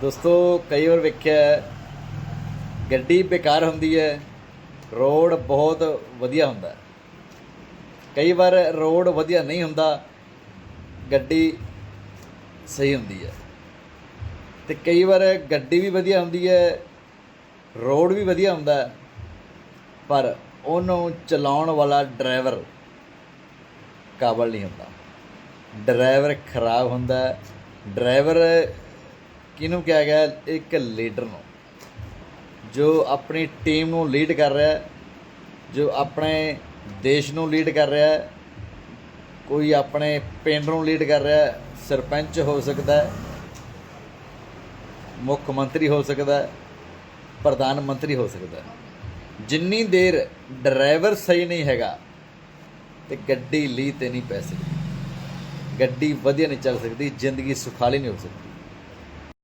ਦੋਸਤੋ, ਕਈ ਵਾਰ ਵੇਖਿਆ ਗੱਡੀ ਬੇਕਾਰ ਹੁੰਦੀ ਹੈ, ਰੋਡ ਬਹੁਤ ਵਧੀਆ ਹੁੰਦਾ ਕਈ ਵਾਰ ਰੋਡ ਵਧੀਆ ਨਹੀਂ ਹੁੰਦਾ, ਗੱਡੀ ਸਹੀ ਹੁੰਦੀ ਹੈ। ਤੇ ਕਈ ਵਾਰ ਗੱਡੀ ਵੀ ਵਧੀਆ ਹੁੰਦੀ ਹੈ, ਰੋਡ ਵੀ ਵਧੀਆ ਹੁੰਦਾ ਪਰ ਉਹਨੂੰ ਚਲਾਉਣ ਵਾਲਾ ਡਰਾਈਵਰ ਕਾਬਲ ਨਹੀਂ ਹੁੰਦਾ। ਡਰਾਈਵਰ ਖਰਾਬ ਹੁੰਦਾ ਡਰਾਈਵਰ ਕਿਹਨੂੰ ਕਿਹਾ ਗਿਆ? ਇੱਕ ਲੀਡਰ ਨੂੰ। ਜੋ ਆਪਣੀ ਟੀਮ ਨੂੰ ਲੀਡ ਕਰ ਰਿਹਾ ਹੈ, ਜੋ ਆਪਣੇ ਦੇਸ਼ ਨੂੰ ਲੀਡ ਕਰ ਰਿਹਾ ਹੈ, ਕੋਈ ਆਪਣੇ ਪਿੰਡ ਨੂੰ ਲੀਡ ਕਰ ਰਿਹਾ ਹੈ, ਸਰਪੰਚ ਹੋ ਸਕਦਾ ਹੈ, ਮੁੱਖ ਮੰਤਰੀ ਹੋ ਸਕਦਾ ਹੈ, ਪ੍ਰਧਾਨ ਮੰਤਰੀ ਹੋ ਸਕਦਾ ਹੈ। ਜਿੰਨੀ ਦੇਰ ਡਰਾਈਵਰ ਸਹੀ ਨਹੀਂ ਹੈਗਾ, ਤੇ ਗੱਡੀ ਲੀ ਤੇ ਨਹੀਂ ਪੈ ਸਕਦੀ। ਗੱਡੀ ਵਧੀਆ ਨਹੀਂ ਚੱਲ ਸਕਦੀ, ਜ਼ਿੰਦਗੀ ਸੁਖਾਲੀ ਨਹੀਂ ਹੋ ਸਕਦੀ।